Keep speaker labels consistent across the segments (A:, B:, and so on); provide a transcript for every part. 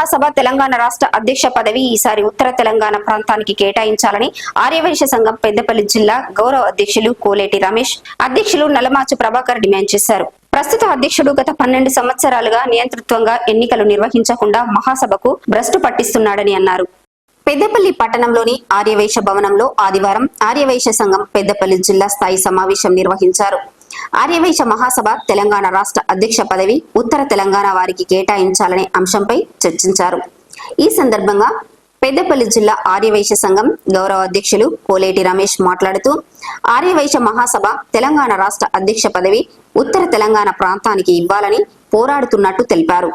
A: మహాసభ తెలంగాణ రాష్ట్ర అధ్యక్ష పదవి ఈసారి ఉత్తర తెలంగాణ ప్రాంతానికి కేటాయించాలని ఆర్యవైశ్య సంఘం పెద్దపల్లి జిల్లా గౌరవ అధ్యక్షులు కోలేటి రమేష్ అధ్యక్షులు నలమాచు ప్రభాకర్ డిమాండ్ చేశారు. ప్రస్తుత అధ్యక్షుడు గత పన్నెండు సంవత్సరాలుగా నియంతృత్వంగా ఎన్నికలు నిర్వహించకుండా మహాసభకు భ్రష్టు పట్టిస్తున్నాడని అన్నారు. పెద్దపల్లి పట్టణంలోని ఆర్యవైశ్య భవనంలో ఆదివారం ఆర్యవైశ్య సంఘం పెద్దపల్లి జిల్లా స్థాయి సమావేశం నిర్వహించారు. ఆర్యవైశ్య మహాసభ తెలంగాణ రాష్ట్ర అధ్యక్ష పదవి ఉత్తర తెలంగాణ వారికి కేటాయించాలనే అంశంపై చర్చించారు. ఈ సందర్భంగా పెద్దపల్లి జిల్లా ఆర్యవైశ్య సంఘం గౌరవ అధ్యక్షులు కోలేటి రమేష్ మాట్లాడుతూ ఆర్యవైశ్య మహాసభ తెలంగాణ రాష్ట్ర అధ్యక్ష పదవి ఉత్తర తెలంగాణ ప్రాంతానికి ఇవ్వాలని పోరాడుతున్నట్టు తెలిపారు.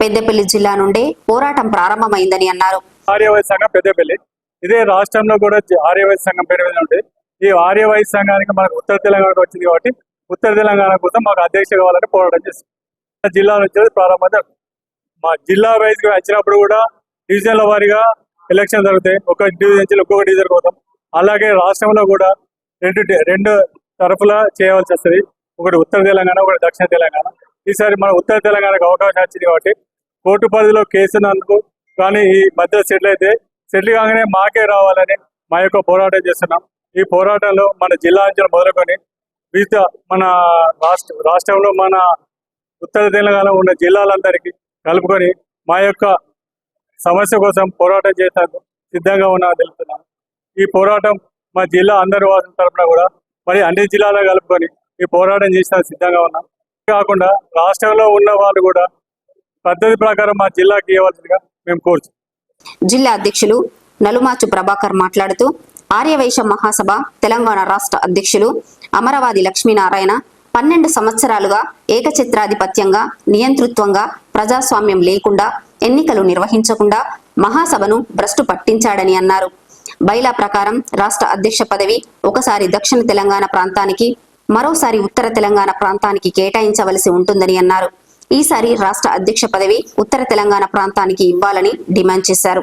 A: పెద్దపల్లి జిల్లా నుండే పోరాటం ప్రారంభమైందని అన్నారు.
B: ఆర్యవైశ్య సంఘం పెద్దపల్లి. ఇదే రాష్ట్రంలో కూడా ఆర్యవైశ్య సంఘం పేరు మీద ఉంటుంది ఈ ఆర్యవైశ్య సంఘానికి మనకు ఉత్తర తెలంగాణకు వచ్చింది కాబట్టి ఉత్తర తెలంగాణ కోసం మాకు అధ్యక్ష కావాలని పోరాటం చేస్తాం. జిల్లా నుంచి ప్రారంభం మా జిల్లా వైజ్ వచ్చినప్పుడు కూడా డివిజన్ల వారీగా ఎలక్షన్ జరుగుతాయి. ఒక డివిజన్ నుంచి ఒక్కొక్క డివిజన్ పోతాం. అలాగే రాష్ట్రంలో కూడా రెండు రెండు తరఫుల చేయవలసి వస్తుంది. ఒకటి ఉత్తర తెలంగాణ ఒకటి దక్షిణ తెలంగాణ. ఈసారి మన ఉత్తర తెలంగాణకు అవకాశం వచ్చింది కాబట్టి కోర్టు పరిధిలో కేసు నందుకు కానీ ఈ మధ్య సెటిల్ అయితే సెటిల్ కాగానే మాకే రావాలని మా యొక్క పోరాటం చేస్తున్నాం. ఈ పోరాటంలో మన జిల్లా నుంచి మొదలుకొని వివిధ మన రాష్ట్ర రాష్ట్రంలో మన ఉత్తర తెలంగాణ ఉన్న జిల్లాలందరికీ కలుపుకొని మా యొక్క సమస్య కోసం పోరాటం చేయడానికి సిద్ధంగా ఉన్నా తెలుపుతున్నాను. ఈ పోరాటం మా జిల్లా అందరి వాసుల తరపున కూడా మరి అన్ని జిల్లాలో కలుపుకొని ఈ పోరాటం చేసిన సిద్ధంగా ఉన్నాం. కాకుండా రాష్ట్రంలో ఉన్న వాళ్ళు కూడా పద్ధతి ప్రకారం మా జిల్లాకి ఇవ్వాల్సిందిగా మేము కోరుచు
A: జిల్లా అధ్యక్షులు నలుమాచు ప్రభాకర్ మాట్లాడుతూ ఆర్యవైశ్య మహాసభ తెలంగాణ రాష్ట్ర అధ్యక్షులు అమరవాది లక్ష్మీనారాయణ పన్నెండు సంవత్సరాలుగా ఏకఛత్రాధిపత్యంగా నియంతృత్వంగా ప్రజాస్వామ్యం లేకుండా ఎన్నికలు నిర్వహించకుండా మహాసభను భ్రష్టు పట్టించాడని అన్నారు. బైలా ప్రకారం రాష్ట్ర అధ్యక్ష పదవి ఒకసారి దక్షిణ తెలంగాణ ప్రాంతానికి మరోసారి ఉత్తర తెలంగాణ ప్రాంతానికి కేటాయించవలసి ఉంటుందని అన్నారు. ఈసారి రాష్ట్ర అధ్యక్ష పదవి ఉత్తర తెలంగాణ ప్రాంతానికి ఇవ్వాలని డిమాండ్ చేశారు.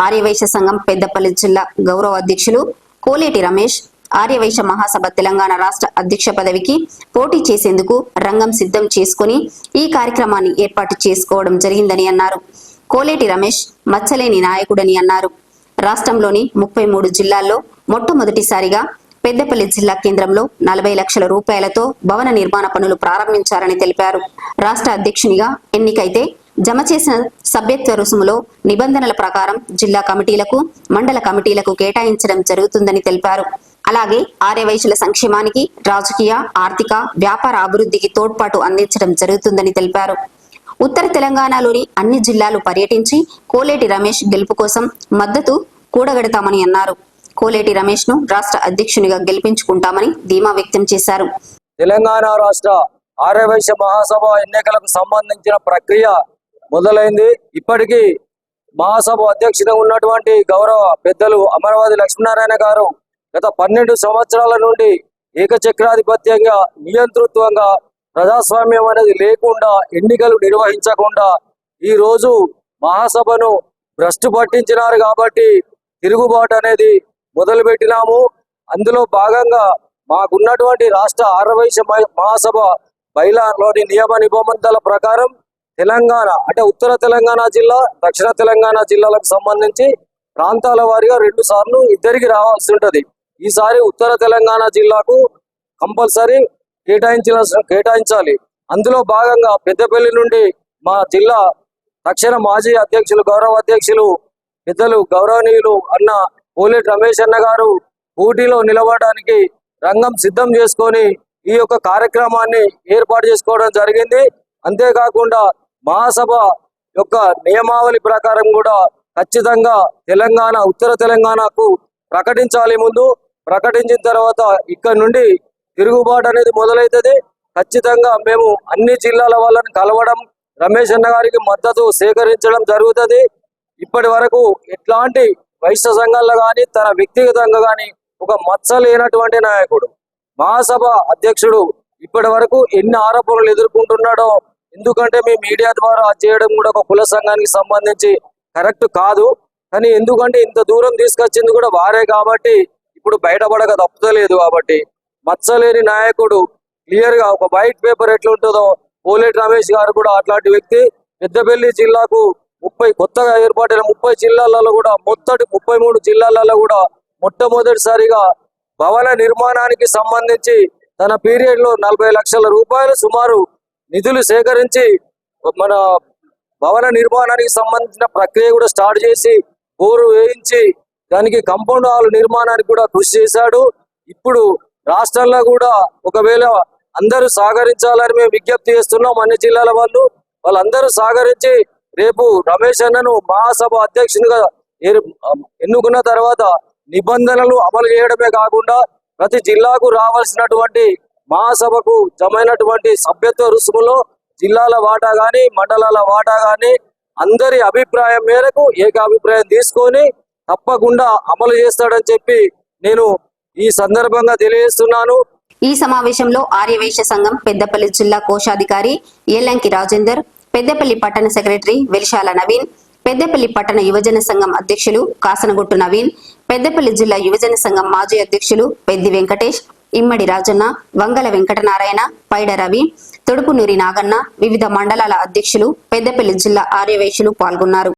A: ఆర్యవైశ్య సంఘం పెద్దపల్లి జిల్లా గౌరవ అధ్యక్షులు కోలేటి రమేష్ ఆర్యవైశ్య మహాసభ తెలంగాణ రాష్ట్ర అధ్యక్ష పదవికి పోటీ చేసేందుకు రంగం సిద్ధం చేసుకుని ఈ కార్యక్రమాన్ని ఏర్పాటు చేసుకోవడం జరిగిందని అన్నారు. కోలేటి రమేష్ మచ్చలేని నాయకుడని అన్నారు. రాష్ట్రంలోని ముప్పై మూడు జిల్లాల్లో మొట్టమొదటిసారిగా పెద్దపల్లి జిల్లా కేంద్రంలో నలభై లక్షల రూపాయలతో భవన నిర్మాణ పనులు ప్రారంభించారని తెలిపారు. రాష్ట్ర అధ్యక్షునిగా ఎన్నికైతే జమ చేసిన సభ్యత్వ రుసుములో నిబంధనల ప్రకారం జిల్లా కమిటీలకు మండల కమిటీలకు కేటాయించడం జరుగుతుందని తెలిపారు. అలాగే ఆర్యవైశ్యుల సంక్షేమానికి రాజకీయ ఆర్థిక వ్యాపార అభివృద్ధికి తోడ్పాటు అందించడం జరుగుతుందని తెలిపారు. ఉత్తర తెలంగాణలోని అన్ని జిల్లాలు పర్యటించి కోలేటి రమేష్ గెలుపు కోసం మద్దతు కూడగడతామని అన్నారు. కోలేటి రమేష్ను రాష్ట్ర అధ్యక్షునిగా గెలిపించుకుంటామని ధీమా వ్యక్తం చేశారు.
C: తెలంగాణ రాష్ట్ర ఆర్యవైశ్య మహాసభ ఎన్నికలకు సంబంధించిన ప్రక్రియ మొదలైంది. ఇప్పటికీ మహాసభ అధ్యక్షుడిగా ఉన్నటువంటి గౌరవ పెద్దలు అమరవాది లక్ష్మీనారాయణ గారు గత పన్నెండు సంవత్సరాల నుండి ఏకచక్రాధిపత్యంగా నియంతృత్వంగా ప్రజాస్వామ్యం అనేది లేకుండా ఎన్నికలు నిర్వహించకుండా ఈ రోజు మహాసభను భ్రష్టు పట్టించినారు కాబట్టి తిరుగుబాటు అనేది మొదలు పెట్టినాము అందులో భాగంగా మాకున్నటువంటి రాష్ట్ర ఆరవైశ మహాసభ బైలాలోని నియమ నిబంధనల ప్రకారం తెలంగాణ అంటే ఉత్తర తెలంగాణ జిల్లా దక్షిణ తెలంగాణ జిల్లాలకు సంబంధించి ప్రాంతాల వారీగా రెండు సార్లు ఇద్దరికి రావాల్సి ఉంటుంది. ఈసారి ఉత్తర తెలంగాణ జిల్లాకు కంపల్సరీ కేటాయించిన కేటాయించాలి. అందులో భాగంగా పెద్దపల్లి నుండి మా జిల్లా తక్షణ మాజీ అధ్యక్షులు గౌరవ అధ్యక్షులు పెద్దలు గౌరవనీయులు అన్న పోలేటి రమేష్ అన్న గారు పోటీలో నిలబడడానికి రంగం సిద్ధం చేసుకొని ఈ యొక్క కార్యక్రమాన్ని ఏర్పాటు చేసుకోవడం జరిగింది. అంతేకాకుండా మహాసభ యొక్క నియమావళి ప్రకారం కూడా ఖచ్చితంగా తెలంగాణ ఉత్తర తెలంగాణకు ప్రకటించాలి ముందు. ప్రకటించిన తర్వాత ఇక్కడ నుండి తిరుగుబాటు అనేది మొదలవుతుంది. ఖచ్చితంగా మేము అన్ని జిల్లాల వాళ్ళని కలవడం రమేష్ అన్న గారికి మద్దతు సేకరించడం జరుగుతుంది. ఇప్పటి వరకు ఎట్లాంటి వైశ్య సంఘంలో కానీ తన వ్యక్తిగతంగా కానీ ఒక మచ్చ లేనటువంటి నాయకుడు. మహాసభ అధ్యక్షుడు ఇప్పటి వరకు ఎన్ని ఆరోపణలు ఎదుర్కొంటున్నాడో ఎందుకంటే మీ మీడియా ద్వారా చేయడం కూడా ఒక కుల సంఘానికి సంబంధించి కరెక్ట్ కాదు. కానీ ఎందుకంటే ఇంత దూరం తీసుకొచ్చింది కూడా వారే కాబట్టి ఇప్పుడు బయటపడక తప్పుతలేదు కాబట్టి. మచ్చలేని నాయకుడు క్లియర్గా ఒక వైట్ పేపర్ ఎట్లుంటుందో పోలేటి రమేష్ గారు కూడా అట్లాంటి వ్యక్తి పెద్దపల్లి జిల్లాకు ముప్పై కొత్తగా ఏర్పాటైన ముప్పై జిల్లాలలో కూడా మొత్తటి ముప్పై మూడు జిల్లాలలో కూడా మొట్టమొదటిసారిగా భవన నిర్మాణానికి సంబంధించి తన పీరియడ్లో నలభై లక్షల రూపాయలు సుమారు నిధులు సేకరించి మన భవన నిర్మాణానికి సంబంధించిన ప్రక్రియ కూడా స్టార్ట్ చేసి బోరు వేయించి దానికి కంపౌండ్ హాల్ నిర్మాణానికి కూడా కృషి చేశాడు. ఇప్పుడు రాష్ట్రంలో కూడా ఒకవేళ అందరూ సహకరించాలని మేము విజ్ఞప్తి చేస్తున్నాం అన్ని జిల్లాల వాళ్ళు వాళ్ళందరూ సహకరించి రేపు రమేష్ అన్నను మహాసభ అధ్యక్షునిగా ఎన్నుకున్న తర్వాత నిబంధనలు అమలు చేయడమే కాకుండా ప్రతి జిల్లాకు రావాల్సినటువంటి మహాసభకు జమైనటువంటి సభ్యత్వ రుసుములో జిల్లాల వాటా కానీ మండలాల వాటా కానీ అందరి అభిప్రాయం మేరకు ఏకాభిప్రాయం తీసుకొని తప్పకుండా అమలు చేస్తాడని చెప్పి నేను ఈ సందర్భంగా తెలియజేస్తున్నాను.
A: ఈ సమావేశంలో ఆర్యవేశ సంఘం పెద్దపల్లి జిల్లా కోశాధికారి ఏలంకి రాజేందర్ పెద్దపల్లి పట్టణ సెక్రటరీ వెలిశాల నవీన్ పెద్దపల్లి పట్టణ యువజన సంఘం అధ్యక్షులు కాసనగొట్టు నవీన్ పెద్దపల్లి జిల్లా యువజన సంఘం మాజీ అధ్యక్షులు పెద్ది వెంకటేష్ ఇమ్మడి రాజన్న వంగల వెంకటనారాయణ పైడ రవి తొడుపునూరి నాగన్న వివిధ మండలాల అధ్యక్షులు పెద్దపల్లి జిల్లా ఆర్యవైశ్యులు పాల్గొన్నారు.